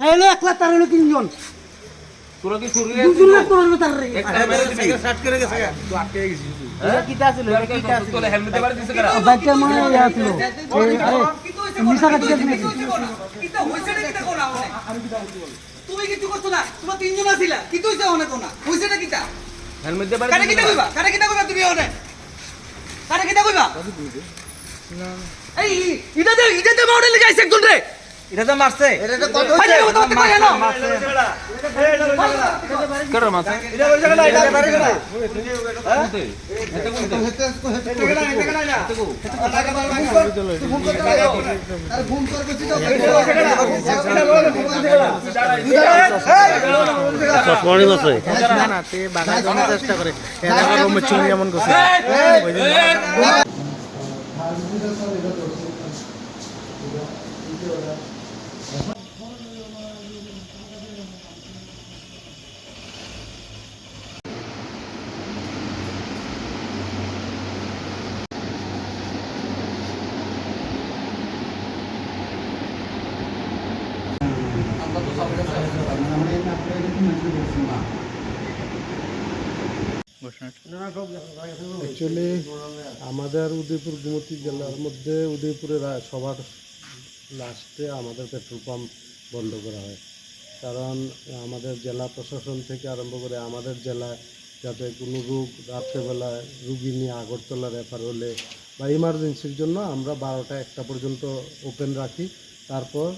হ্যাঁ হলো এক লাখ তার হলো তিনজন। তোরা কি শুরু দুজন লাখ তোর হলো তার একটা মেরে দিবি। এটা কিটা ছিল এটা কিটা ছিল তোলে হেলমেট দেবার দিছে কারা বাইকটা মনে হয় ইয়া ছিল আরে নিশা কাটি গেছে নাকি তুমি কিছু করছ না তোমার তিনজন আছিলা কি তুই যাও না কিটা হেলমেট দেবার কারে কিটা কইবা? কারে কিটা কইবা তুমি ওনে কারে কিটা কইবা? এই ইটা দে ইটা দে মডেল গাইছে একজন রে। এটা তো মারছে। এটা তো কত আরে ও তো কই না করো মারছে। এটা ওই জায়গা এটা বাড়ি গেল না না তে বাগান জন্য চেষ্টা করে চুরি এমন করছে অ্যাকচুয়ালি আমাদের উদয়পুর গোমতী জেলার মধ্যে উদয়পুরের সবার লাস্টে আমাদের পেট্রোল পাম্প বন্ধ করা হয়। কারণ আমাদের জেলা প্রশাসন থেকে আরম্ভ করে আমাদের জেলায় যাতে কোনো রোগ রাত্রেবেলায় রুগী নিয়ে আগরতলা রেফার হলে বা ইমার্জেন্সির জন্য আমরা বারোটা একটা পর্যন্ত ওপেন রাখি। তারপর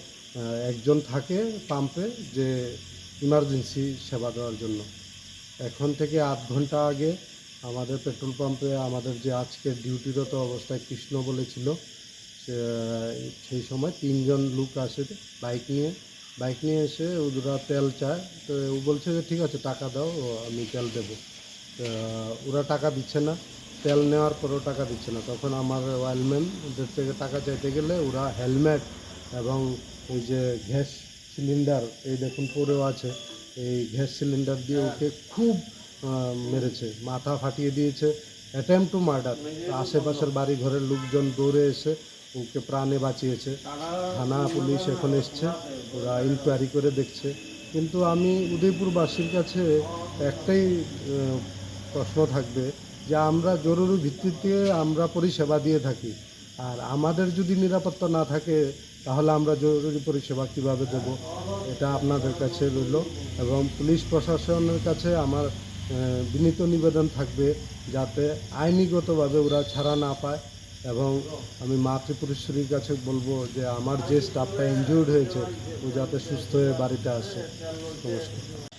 একজন থাকে পাম্পে যে ইমার্জেন্সি সেবা দেওয়ার জন্য। এখন থেকে আধ ঘণ্টা আগে আমাদের পেট্রোল পাম্পে আমাদের যে আজকে ডিউটিরত অবস্থায় কৃষ্ণ বলেছিল সেই সময় তিনজন লোক আসে বাইক নিয়ে। বাইক নিয়ে এসে ওরা তেল চায়। তো ও বলছে যে, ঠিক আছে, টাকা দাও আমি তেল দেবো। ওরা টাকা দিচ্ছে না। তেল নেওয়ার পরেও টাকা দিচ্ছে না। তখন আমার ওয়াইলম্যান ওদের থেকে টাকা চাইতে গেলে ওরা হেলমেট এবং ওই যে গ্যাস সিলিন্ডার, এই দেখুন পরেও আছে, এই গ্যাস সিলিন্ডার দিয়ে ওকে খুব মেরেছে, মাথা ফাটিয়ে দিয়েছে অ্যাটেম্প টু মার্ডার আশেপাশের বাড়ি ঘরের লোকজন দৌড়ে এসে ওকে প্রাণে বাঁচিয়েছে। থানা পুলিশ এখন এসছে, ওরা ইনকোয়ারি করে দেখছে। কিন্তু আমি উদয়পুরবাসীর কাছে একটাই প্রশ্ন থাকবে যে আমরা জরুরি ভিত্তিতে আমরা পরিষেবা দিয়ে থাকি। আর আমাদের যদি নিরাপত্তা না থাকে, তাহলে আমরা জরুরি পরিষেবা কীভাবে দেব? এটা আপনাদের কাছে রইল। এবং পুলিশ প্রশাসনের কাছে আমার বিনীত নিবেদন থাকবে যাতে আইনিগতভাবে ওরা ছাড়া না পায়। এবং আমি মা ত্রিপুরেশ্বরীর কাছে বলব যে, আমার যে স্টাফটা ইনজুর্ড হয়েছে, ও যাতে সুস্থ হয়ে বাড়িতে আসে। নমস্কার।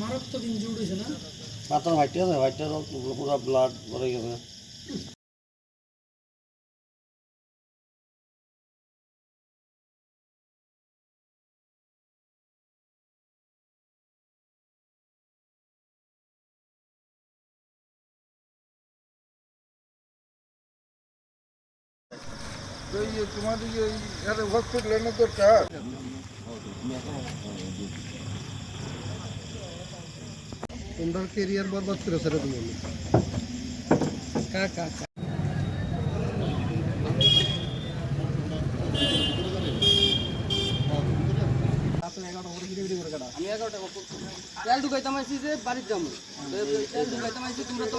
মারাত্মক ইনজুর্ড হয়েছে না? মাথার ভাইটে আছে ভাইটার পুরো ব্লাড ভরে গেছে। তোমরা কেরিয়ার বরবাদ করেছে রে তুমি কাকা আমি এগারোটা তেল ঢুকাইতাম আইছি যে বাড়ির যাব তেল ঢুকাইতাম তোমরা তো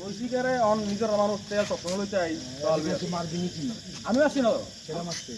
রসিকারে অন নিজের মানুষ তেল সবসময় লইতে আই আমি আছি না। সেটা মারছে।